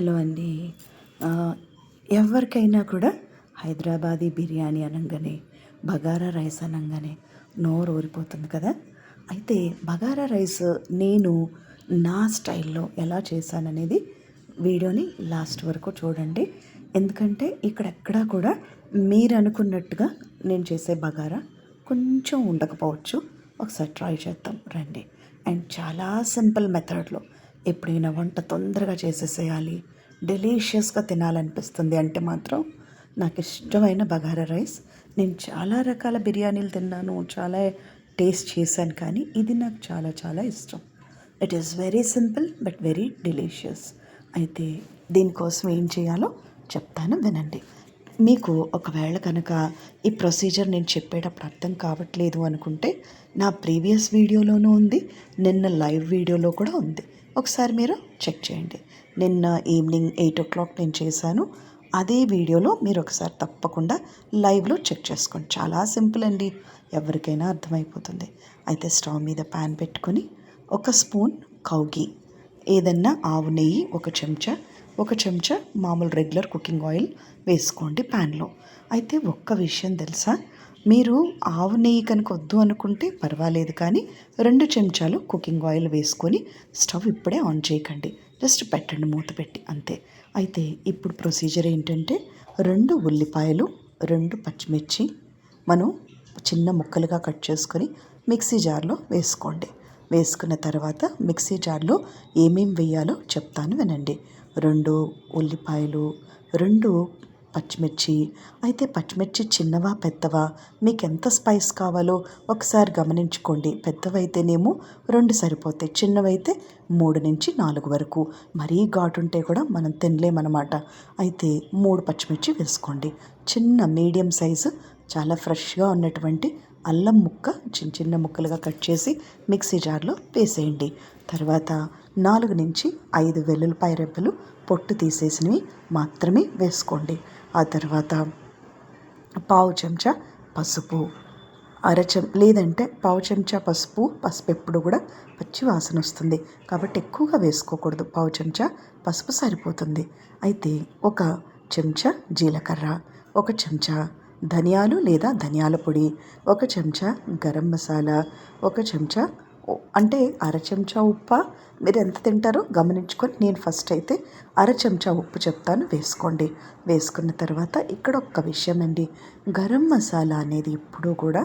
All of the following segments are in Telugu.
హలో అండి. ఎవరికైనా కూడా హైదరాబాదీ బిర్యానీ అనగానే బగారా రైస్ అనగానే నోరు ఊరిపోతుంది కదా? అయితే బగారా రైస్ నేను నా స్టైల్లో ఎలా చేశాననేది వీడియోని లాస్ట్ వరకు చూడండి. ఎందుకంటే ఇక్కడెక్కడా కూడా మీరు అనుకున్నట్టుగా నేను చేసే బగారా కొంచెం ఉండకపోవచ్చు. ఒకసారి ట్రై చేద్దాం రండి. అండ్ చాలా సింపుల్ మెథడ్లో ఎప్పుడైనా వంట తొందరగా చేసేసేయాలి. డెలీషియస్గా తినాలనిపిస్తుంది. అంటే మాత్రం నాకు ఇష్టమైన బగారా రైస్. నేను చాలా రకాల బిర్యానీలు తిన్నాను. చాలా టేస్ట్ చేశాను కానీ ఇది నాకు చాలా చాలా ఇష్టం. It is very simple but very delicious. అయితే దీనికోసం ఏం చేయాలో చెప్తాను వినండి. మీకు ఒకవేళ కనుక ఈ ప్రొసీజర్ నేను చెప్పేటప్పుడు అర్థం కావట్లేదు అనుకుంటే నా ప్రీవియస్ వీడియోలోనూ ఉంది. నిన్న లైవ్ వీడియోలో కూడా ఉంది. ఒకసారి మీరు చెక్ చేయండి. నిన్న ఈవినింగ్ ఎయిట్ ఓ క్లాక్ నేను చేశాను. అదే వీడియోలో మీరు ఒకసారి తప్పకుండా లైవ్లో చెక్ చేసుకోండి. చాలా సింపుల్ అండి. ఎవరికైనా అర్థమైపోతుంది. అయితే స్టవ్ మీద ప్యాన్ పెట్టుకొని ఒక స్పూన్ కౌగి ఏదన్నా ఆవు నెయ్యి ఒక చెంచా ఒక చెంచా మామూలు రెగ్యులర్ కుకింగ్ ఆయిల్ వేసుకోండి ప్యాన్లో. అయితే ఒక్క విషయం తెలుసా? మీరు ఆవు నెయ్యి కనుక వద్దు అనుకుంటే పర్వాలేదు కానీ రెండు చెంచాలు కుకింగ్ ఆయిల్ వేసుకొని స్టవ్ ఇప్పుడే ఆన్ చేయకండి. జస్ట్ పెట్టండి మూత పెట్టి అంతే. అయితే ఇప్పుడు ప్రొసీజర్ ఏంటంటే రెండు ఉల్లిపాయలు రెండు పచ్చిమిర్చి మనం చిన్న ముక్కలుగా కట్ చేసుకొని మిక్సీ జార్లో వేసుకోండి. వేసుకున్న తర్వాత మిక్సీ జార్లో ఏమేం వేయాలో చెప్తాను వినండి. రెండు ఉల్లిపాయలు రెండు పచ్చిమిర్చి. అయితే పచ్చిమిర్చి చిన్నవా పెద్దవా? మీకు ఎంత స్పైస్ కావాలో ఒకసారి గమనించుకోండి. పెద్దవైతేనేమో రెండు సరిపోతాయి. చిన్నవైతే మూడు నుంచి నాలుగు వరకు. మరీ ఘాటు ఉంటే కూడా మనం తినలేమన్నమాట అయితే మూడు పచ్చిమిర్చి వేసుకోండి. చిన్న మీడియం సైజు చాలా ఫ్రెష్గా ఉన్నటువంటి అల్లం ముక్క చిన్న చిన్న ముక్కలుగా కట్ చేసి మిక్సీ జార్లో వేసేయండి. తర్వాత నాలుగు నుంచి ఐదు వెల్లుల్లిపాయ రెబ్బలు పొట్టు తీసేసినవి మాత్రమే వేసుకోండి. ఆ తర్వాత పావు చెంచా పసుపు. అరచెం లేదంటే పావు చెంచా పసుపు పసుపు ఎప్పుడు కూడా పచ్చి వాసన వస్తుంది. కాబట్టి ఎక్కువగా వేసుకోకూడదు. పావు చెంచా పసుపు సరిపోతుంది. అయితే ఒక చెంచా జీలకర్ర ఒక చెంచా ధనియాలు లేదా ధనియాల పొడి ఒక చెంచా గరం మసాలా ఒక చెంచా అంటే అర చెంచా ఉప్ప. మీరు ఎంత తింటారో గమనించుకొని నేను ఫస్ట్ అయితే అర చెంచా ఉప్పు చెప్తాను వేసుకోండి. వేసుకున్న తర్వాత ఇక్కడ ఒక్క విషయం అండి గరం మసాలా అనేది ఎప్పుడూ కూడా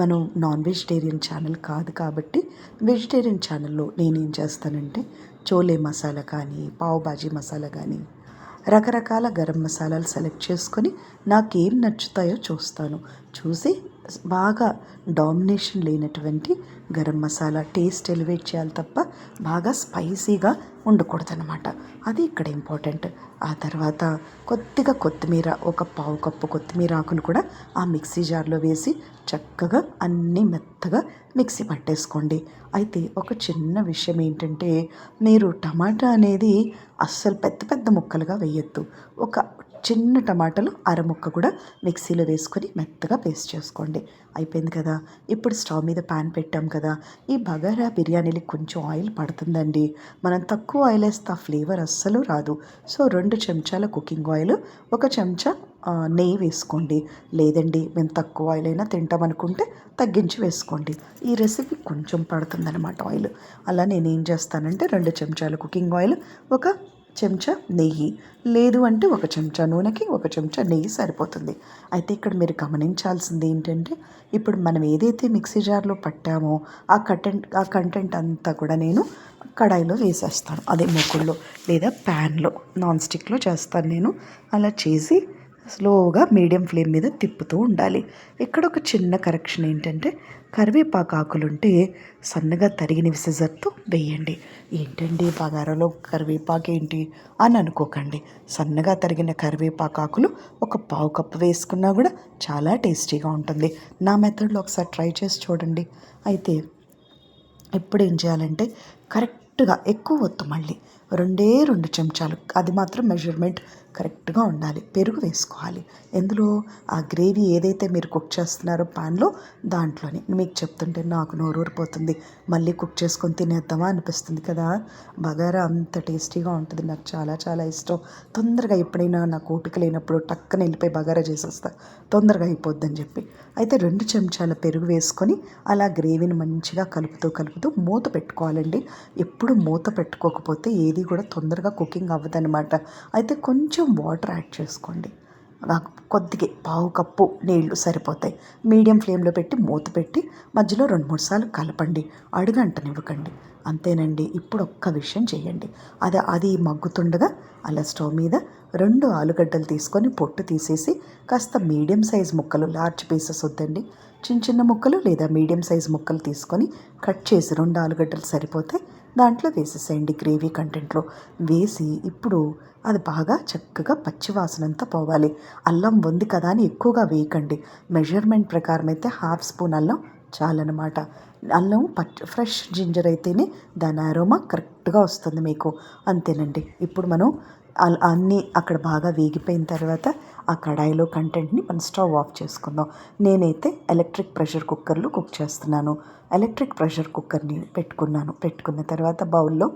మనం నాన్ వెజిటేరియన్ ఛానల్ కాదు కాబట్టి వెజిటేరియన్ ఛానల్లో నేనేం చేస్తానంటే చోలే మసాలా కానీ పావు బాజీ మసాలా కానీ రకరకాల గరం మసాలాలు సెలెక్ట్ చేసుకొని నాకేం నచ్చుతాయో చూస్తాను. చూసి బాగా డామినేషన్ లేనటువంటి గరం మసాలా టేస్ట్ ఎలివేట్ చేయాలి తప్ప బాగా స్పైసీగా ఉండకూడదనమాట అది ఇక్కడ ఇంపార్టెంట్. ఆ తర్వాత కొద్దిగా కొత్తిమీర ఒక పావు కప్పు కొత్తిమీర ఆకును కూడా ఆ మిక్సీ జార్లో వేసి చక్కగా అన్నీ మెత్తగా మిక్సీ పట్టేసుకోండి. అయితే ఒక చిన్న విషయం ఏంటంటే మీరు టమాటా అనేది అస్సలు పెద్ద పెద్ద ముక్కలుగా వేయొద్దు. ఒక చిన్న టమాటాలు అర ముక్క కూడా మిక్సీలో వేసుకొని మెత్తగా పేస్ట్ చేసుకోండి. అయిపోయింది కదా? ఇప్పుడు స్టవ్ మీద ప్యాన్ పెట్టాం కదా? ఈ బగారా బిర్యానీలకి కొంచెం ఆయిల్ పడుతుందండి. మనం తక్కువ ఆయిల్ వేస్తే ఆ ఫ్లేవర్ అస్సలు రాదు. సో రెండు చెంచాల కుకింగ్ ఆయిల్ ఒక చెంచా నెయ్యి వేసుకోండి. లేదండి మేము తక్కువ ఆయిల్ అయినా తింటామనుకుంటే తగ్గించి వేసుకోండి. ఈ రెసిపీ కొంచెం పడుతుందన్నమాట ఆయిల్ అలా నేను ఏం చేస్తానంటే రెండు చెంచాలు కుకింగ్ ఆయిల్ ఒక చెంచా నెయ్యి. లేదు అంటే ఒక చెంచా నూనెకి ఒక చెంచా నెయ్యి సరిపోతుంది. అయితే ఇక్కడ మీరు గమనించాల్సింది ఏంటంటే ఇప్పుడు మనం ఏదైతే మిక్సీ జార్లో పట్టామో ఆ కంటెంట్ ఆ కంటెంట్ అంతా కూడా నేను కడాయిలో వేసేస్తాను. అదే మూకుల్లో లేదా ప్యాన్లో నాన్ స్టిక్లో చేస్తాను నేను. అలా చేసి స్లోగా మీడియం ఫ్లేమ్ మీద తిప్పుతూ ఉండాలి. ఇక్కడ ఒక చిన్న కరెక్షన్ ఏంటంటే కరివేపాకు ఆకులుంటే సన్నగా తరిగిన సిజర్తో వేయండి. ఏంటండి బగారాలో కరివేపాకు ఏంటి అని అనుకోకండి. సన్నగా తరిగిన కరివేపాకు ఆకులు ఒక పావు కప్పు వేసుకున్నా కూడా చాలా టేస్టీగా ఉంటుంది. నా మెథడ్లో ఒకసారి ట్రై చేసి చూడండి. అయితే ఇప్పుడు ఏం చేయాలంటే కరెక్ట్గా ఎక్కువ వద్దు మళ్ళీ రెండే రెండు చెంచాలు అది మాత్రం మెజర్మెంట్ కరెక్ట్గా ఉండాలి. పెరుగు వేసుకోవాలి. ఎందులో ఆ గ్రేవీ ఏదైతే మీరు కుక్ చేస్తున్నారో పాన్లో దాంట్లోనే. మీకు చెప్తుంటే నాకు నోరూరిపోతుంది. మళ్ళీ కుక్ చేసుకొని తినేద్దామా అనిపిస్తుంది కదా? బగారా అంత టేస్టీగా ఉంటుంది. నాకు చాలా చాలా ఇష్టం. తొందరగా ఎప్పుడైనా నాకు ఓపిక లేనప్పుడు టక్కన వెళ్ళిపోయి బగారా చేసేస్తా. తొందరగా అయిపోద్దని చెప్పి. అయితే రెండు చెంచాల పెరుగు వేసుకొని అలా గ్రేవీని మంచిగా కలుపుతూ కలుపుతూ మూత పెట్టుకోవాలండి. ఎప్పుడు మూత పెట్టుకోకపోతే ఏది కూడా తొందరగా కుకింగ్ అవ్వదనమాట అయితే కొంచెం వాటర్ యాడ్ చేసుకోండి. నాకు కొద్దిగా పావు కప్పు నీళ్ళు సరిపోతాయి. మీడియం ఫ్లేమ్లో పెట్టి మూత పెట్టి మధ్యలో రెండు మూడు సార్లు కలపండి. అడుగంటనివ్వకండి అంతేనండి ఇప్పుడు ఒక్క విషయం చేయండి. అది అది మగ్గుతుండగా అలా స్టవ్ మీద రెండు ఆలుగడ్డలు తీసుకొని పొట్టు తీసేసి కాస్త మీడియం సైజ్ ముక్కలు లార్జ్ పీసెస్ వద్దండి. చిన్న చిన్న ముక్కలు లేదా మీడియం సైజ్ ముక్కలు తీసుకొని కట్ చేసి రెండు ఆలుగడ్డలు సరిపోతే దాంట్లో వేసేసేయండి గ్రేవీ కంటెంట్లో. వేసి ఇప్పుడు అది బాగా చక్కగా పచ్చివాసనంతా పోవాలి. అల్లం ఉంది కదా అని ఎక్కువగా వేయకండి. మెజర్మెంట్ ప్రకారం అయితే హాఫ్ స్పూన్ అల్లం చాలన్నమాట. అల్లం పచ్చి ఫ్రెష్ జింజర్ అయితేనే దాని అరోమా కరెక్ట్గా వస్తుంది మీకు. అంతేనండి. ఇప్పుడు మనం అన్నీ అక్కడ బాగా వేగిపోయిన తర్వాత ఆ కడాయిలో కంటెంట్ని మనం స్టవ్ ఆఫ్ చేసుకుందాం. నేనైతే ఎలక్ట్రిక్ ప్రెషర్ కుక్కర్లో కుక్ చేస్తున్నాను. ఎలక్ట్రిక్ ప్రెషర్ కుక్కర్ని పెట్టుకున్నాను. పెట్టుకున్న తర్వాత బౌల్లో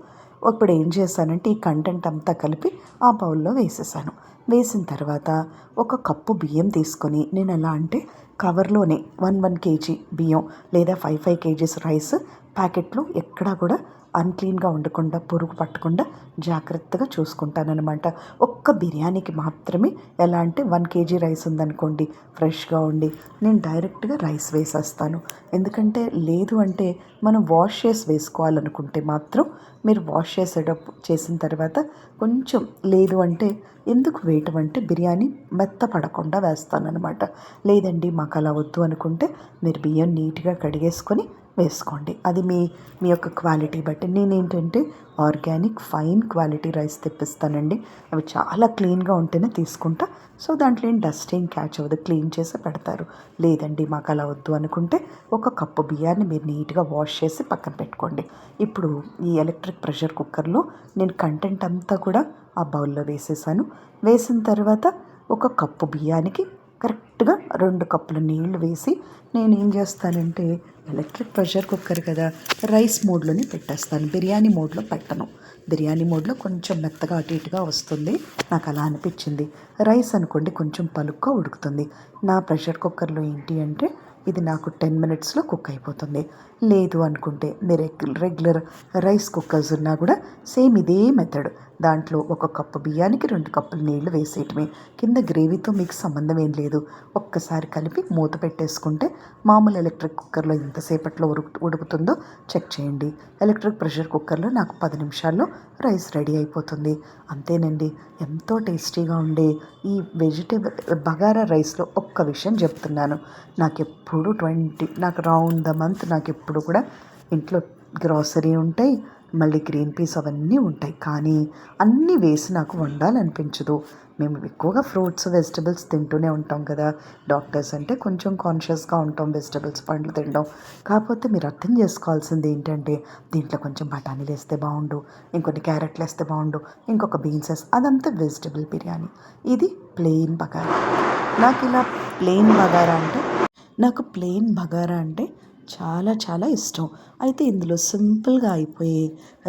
ఇప్పుడు ఏం చేశానంటే ఈ కంటెంట్ అంతా కలిపి ఆ బౌల్లో వేసేసాను. వేసిన తర్వాత ఒక కప్పు బియ్యం తీసుకొని నేను ఎలా అంటే కవర్లోనే వన్ వన్ కేజీ బియ్యం లేదా ఫైవ్ ఫైవ్ కేజీస్ రైస్ ప్యాకెట్లు ఎక్కడా కూడా అన్క్లీన్గా ఉండకుండా పురుగు పట్టకుండా జాగ్రత్తగా చూసుకుంటానమాట ఒక్క బిర్యానీకి మాత్రమే ఎలా అంటే వన్ కేజీ రైస్ ఉందనుకోండి ఫ్రెష్గా ఉండి నేను డైరెక్ట్గా రైస్ వేసేస్తాను. ఎందుకంటే లేదు అంటే మనం వాష్ చేసి వేసుకోవాలనుకుంటే మాత్రం మీరు వాష్ చేసేటప్పుడు చేసిన తర్వాత కొంచెం లేదు అంటే ఎందుకు వేయటం అంటే బిర్యానీ మెత్తపడకుండా వేస్తానన్నమాట. లేదండి మాకు అలా వద్దు అనుకుంటే మీరు బియ్యం నీట్గా కడిగేసుకొని వేసుకోండి. అది మీ మీ యొక్క క్వాలిటీ బట్టి. నేను ఏంటంటే ఆర్గానిక్ ఫైన్ క్వాలిటీ రైస్ తెప్పిస్తానండి. అవి చాలా క్లీన్గా ఉంటేనే తీసుకుంటా. సో దాంట్లో ఏం డస్ట్ ఏం క్యాచ్ అవ్వదు. క్లీన్ చేసి పెడతారు. లేదండి మాకు అలా వద్దు అనుకుంటే ఒక కప్పు బియ్యాన్ని మీరు నీట్గా వాష్ చేసి పక్కన పెట్టుకోండి. ఇప్పుడు ఈ ఎలక్ట్రిక్ ప్రెషర్ కుక్కర్లో నేను కంటెంట్ అంతా కూడా ఆ బౌల్లో వేసేసాను. వేసిన తర్వాత ఒక కప్పు బియ్యానికి కరెక్ట్గా రెండు కప్పుల నీళ్ళు వేసి నేను ఏం చేస్తానంటే ఎలక్ట్రిక్ ప్రెషర్ కుక్కర్ కదా రైస్ మోడ్లోనే పెట్టేస్తాను. బిర్యానీ మోడ్లో పెట్టను. బిర్యానీ మోడ్లో కొంచెం మెత్తగా అటు ఇటుగా వస్తుంది. నాకు అలా అనిపించింది. రైస్ అనుకోండి కొంచెం పలుగ్గా ఉడుకుతుంది. నా ప్రెషర్ కుక్కర్లో ఏంటి అంటే ఇది నాకు టెన్ మినిట్స్లో కుక్ అయిపోతుంది. లేదు అనుకుంటే మీరు రెగ్యులర్ రైస్ కుక్కర్స్ ఉన్నా కూడా సేమ్ ఇదే మెథడ్ దాంట్లో ఒక కప్పు బియ్యానికి రెండు కప్పులు నీళ్ళు వేసేయటమే. కింద గ్రేవీతో మీకు సంబంధం ఏం లేదు. ఒక్కసారి కలిపి మూత పెట్టేసుకుంటే మామూలు ఎలక్ట్రిక్ కుక్కర్లో ఎంతసేపట్లో ఉడుకు ఉడుకుతుందో చెక్ చేయండి. ఎలక్ట్రిక్ ప్రెషర్ కుక్కర్లో నాకు పది నిమిషాల్లో రైస్ రెడీ అయిపోతుంది. అంతేనండి. ఎంతో టేస్టీగా ఉండే ఈ వెజిటేబుల్ బగారా రైస్లో ఒక్క విషయం చెప్తున్నాను. నాకు ఎప్పుడు ట్వంటీ నాకు రౌండ్ ద మంత్ నాకు ఎప్పుడు కూడా ఇంట్లో గ్రాసరీ ఉంటాయి మళ్ళీ గ్రీన్ పీస్ అవన్నీ ఉంటాయి. కానీ అన్నీ వేసి నాకు వండాలనిపించదు. మేము ఎక్కువగా ఫ్రూట్స్ వెజిటబుల్స్ తింటూనే ఉంటాం కదా. డాక్టర్స్ అంటే కొంచెం కాన్షియస్గా ఉంటాం వెజిటబుల్స్ పండ్లు తినడం. కాకపోతే మీరు అర్థం చేసుకోవాల్సింది ఏంటంటే దీంట్లో కొంచెం బఠానీలు వేస్తే బాగుండు ఇంకొన్ని క్యారెట్లు వేస్తే బాగుండు ఇంకొక బీన్స్ వేస్తే అదంతా వెజిటబుల్ బిర్యానీ. ఇది ప్లెయిన్ బగారా. నాకు ఇలా ప్లెయిన్ బగారా అంటే నాకు ప్లెయిన్ బగారా అంటే చాలా చాలా ఇష్టం. అయితే ఇందులో సింపుల్గా అయిపోయే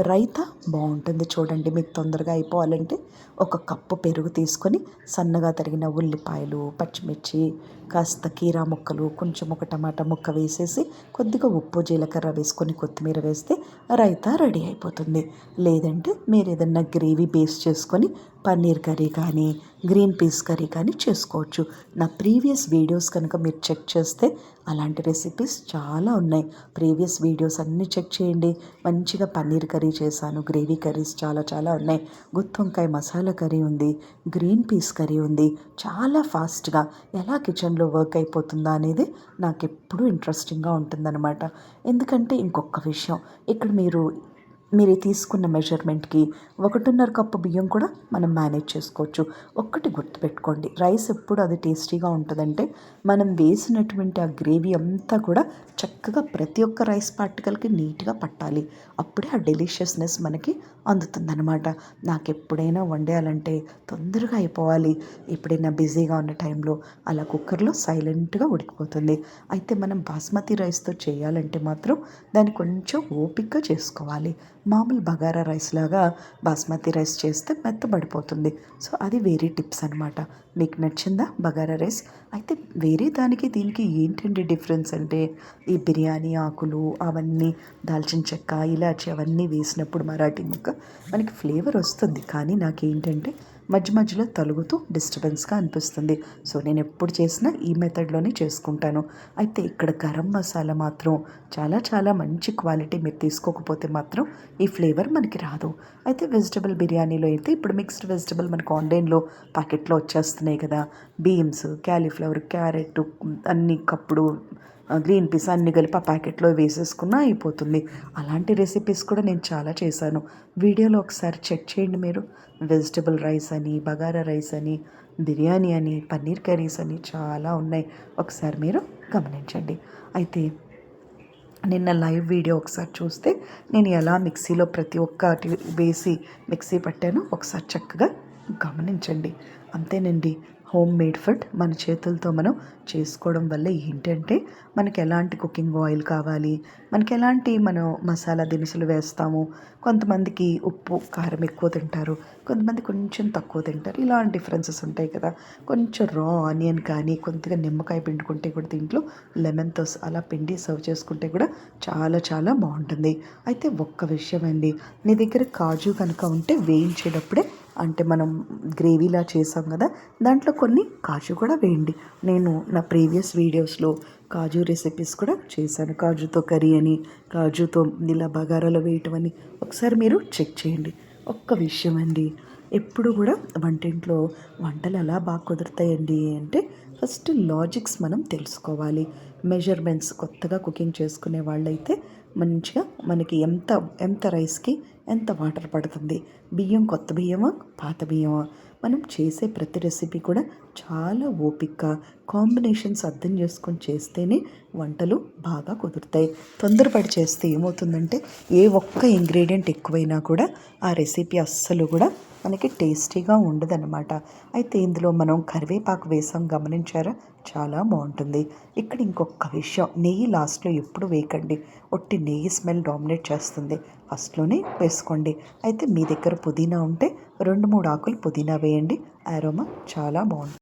రైతా బాగుంటుంది చూడండి. మీకు తొందరగా అయిపోవాలంటే ఒక కప్పు పెరుగు తీసుకొని సన్నగా తరిగిన ఉల్లిపాయలు పచ్చిమిర్చి కాస్త కీరా ముక్కలు కొంచెం ఒక టమాటా ముక్క వేసేసి కొద్దిగా ఉప్పు జీలకర్ర వేసుకొని కొత్తిమీర వేస్తే రైతా రెడీ అయిపోతుంది. లేదంటే మీరు ఏదన్నా గ్రేవీ బేస్ చేసుకొని పన్నీర్ కర్రీ కానీ గ్రీన్ పీస్ కర్రీ కానీ చేసుకోవచ్చు. నా ప్రీవియస్ వీడియోస్ కనుక మీరు చెక్ చేస్తే అలాంటి రెసిపీస్ చాలా ఉన్నాయి. ప్రీవియస్ వీడియోస్ అన్నీ చెక్ చేయండి. మంచిగా పన్నీర్ కర్రీ చేశాను. గ్రేవీ కర్రీస్ చాలా చాలా ఉన్నాయి. గుత్తి వంకాయ మసాలా కర్రీ ఉంది. గ్రీన్ పీస్ కర్రీ ఉంది. చాలా ఫాస్ట్గా ఎలా కిచెన్లో వర్క్ అయిపోతుందా అనేది నాకు ఎప్పుడూ ఇంట్రెస్టింగ్గా ఉంటుందన్నమాట. ఎందుకంటే ఇంకొక విషయం. ఇక్కడ మీరు మీరు తీసుకున్న మెజర్మెంట్కి ఒకటిన్నర కప్పు బియ్యం కూడా మనం మేనేజ్ చేసుకోవచ్చు. ఒక్కటి గుర్తుపెట్టుకోండి రైస్ ఎప్పుడు అది టేస్టీగా ఉంటుందంటే మనం వేసినటువంటి ఆ గ్రేవీ అంతా కూడా చక్కగా ప్రతి ఒక్క రైస్ పార్టికల్కి నీట్గా పట్టాలి. అప్పుడే ఆ డెలిషియస్నెస్ మనకి అందుతుందన్నమాట. నాకు ఎప్పుడైనా వండేయాలంటే తొందరగా అయిపోవాలి. ఎప్పుడైనా బిజీగా ఉన్న టైంలో అలా కుక్కర్లో సైలెంట్గా ఉడికిపోతుంది. అయితే మనం బాస్మతి రైస్తో చేయాలంటే మాత్రం దాన్ని కొంచెం ఓపిక్గా చేసుకోవాలి. మామూలు బగారా రైస్ లాగా బాస్మతి రైస్ చేస్తే మెత్తబడిపోతుంది సో అది వేరే టిప్స్ అనమాట మీకు నచ్చిందా బగారా రైస్? అయితే వేరే దానికి దీనికి ఏంటండి డిఫరెన్స్ అంటే ఈ బిర్యానీ ఆకులు అవన్నీ దాల్చిన చెక్క ఇలాచి అవన్నీ వేసినప్పుడు మరాఠీ ముక్క మనకి ఫ్లేవర్ వస్తుంది. కానీ నాకేంటంటే మధ్య మధ్యలో తలుగుతూ డిస్టర్బెన్స్గా అనిపిస్తుంది. సో నేను ఎప్పుడు చేసినా ఈ మెథడ్లోనే చేసుకుంటాను. అయితే ఇక్కడ గరం మసాలా మాత్రం చాలా చాలా మంచి క్వాలిటీ మీరు తీసుకోకపోతే మాత్రం ఈ ఫ్లేవర్ మనకి రాదు. అయితే వెజిటబుల్ బిర్యానీలో అయితే ఇప్పుడు మిక్స్డ్ వెజిటబుల్ మనకు ఆన్లైన్లో ప్యాకెట్లో వచ్చేస్తున్నాయి కదా. బీన్స్ క్యాలీఫ్లవర్ క్యారెట్ అన్ని కప్పుడు గ్రీన్ పీస్ అన్ని కలిపి ఆ ప్యాకెట్లో వేసేసుకున్నా అయిపోతుంది. అలాంటి రెసిపీస్ కూడా నేను చాలా చేశాను. వీడియోలో ఒకసారి చెక్ చేయండి మీరు. వెజిటబుల్ రైస్ అని బగారా రైస్ అని బిర్యానీ అని పన్నీర్ కర్రీస్ అని చాలా ఉన్నాయి. ఒకసారి మీరు గమనించండి. అయితే నిన్న లైవ్ వీడియో ఒకసారి చూస్తే నేను ఎలా మిక్సీలో ప్రతి ఒక్కటి వేసి మిక్సీ పట్టానో ఒకసారి చక్కగా గమనించండి. అంతేనండి. హోమ్ మేడ్ ఫుడ్ మన చేతులతో మనం చేసుకోవడం వల్ల ఏంటంటే మనకి ఎలాంటి కుకింగ్ ఆయిల్ కావాలి మనకి ఎలాంటి మనం మసాలా దినుసులు వేస్తాము కొంతమందికి ఉప్పు కారం ఎక్కువ తింటారు కొంతమంది కొంచెం తక్కువ తింటారు. ఇలా డిఫరెన్సెస్ ఉంటాయి కదా. కొంచెం రా ఆనియన్ కానీ కొద్దిగా నిమ్మకాయ పిండుకుంటే కూడా దీంట్లో లెమన్తో అలా పిండి సర్వ్ చేసుకుంటే కూడా చాలా చాలా బాగుంటుంది. అయితే ఒక్క విషయం అండి. నీ దగ్గర కాజు కనుక ఉంటే వేయించేటప్పుడే అంటే మనం గ్రేవీలా చేసాం కదా దాంట్లో కొన్ని కాజు కూడా వేయండి. నేను నా ప్రీవియస్ వీడియోస్లో కాజు రెసిపీస్ కూడా చేశాను. కాజుతో కర్రీ అని కాజుతో ఇలా బగారాలో వేయటం అని ఒకసారి మీరు చెక్ చేయండి. ఒక్క విషయం అండి ఎప్పుడు కూడా వంటింట్లో వంటలు ఎలా బాగా కుదురుతాయండి అంటే ఫస్ట్ లాజిక్స్ మనం తెలుసుకోవాలి. మెజర్మెంట్స్ కొత్తగా కుకింగ్ చేసుకునే వాళ్ళైతే మంచిగా మనకి ఎంత ఎంత రైస్కి ఎంత వాటర్ పడుతుంది? బియ్యం కొత్త బియ్యమా? పాత బియ్యమా? మనం చేసే ప్రతి రెసిపీ కూడా చాలా ఓపిక కాంబినేషన్స్ అర్థం చేసుకొని చేస్తేనే వంటలు బాగా కుదురుతాయి. తొందరపడి చేస్తే ఏమవుతుందంటే ఏ ఒక్క ఇంగ్రీడియంట్ ఎక్కువైనా కూడా ఆ రెసిపీ అస్సలు కూడా మనకి టేస్టీగా ఉండదన్నమాట. అయితే ఇందులో మనం కరివేపాకు వేసాం గమనించారా? చాలా బాగుంటుంది. ఇక్కడ ఇంకొక విషయం నెయ్యి లాస్ట్లో ఎప్పుడు వేయకండి. ఒట్టి నెయ్యి స్మెల్ డామినేట్ చేస్తుంది. ఫస్ట్లోనే వేసుకోండి. అయితే మీ దగ్గర పుదీనా ఉంటే రెండు మూడు ఆకులు పుదీనా వేయండి. ఆరోమా చాలా బాగుంటుంది.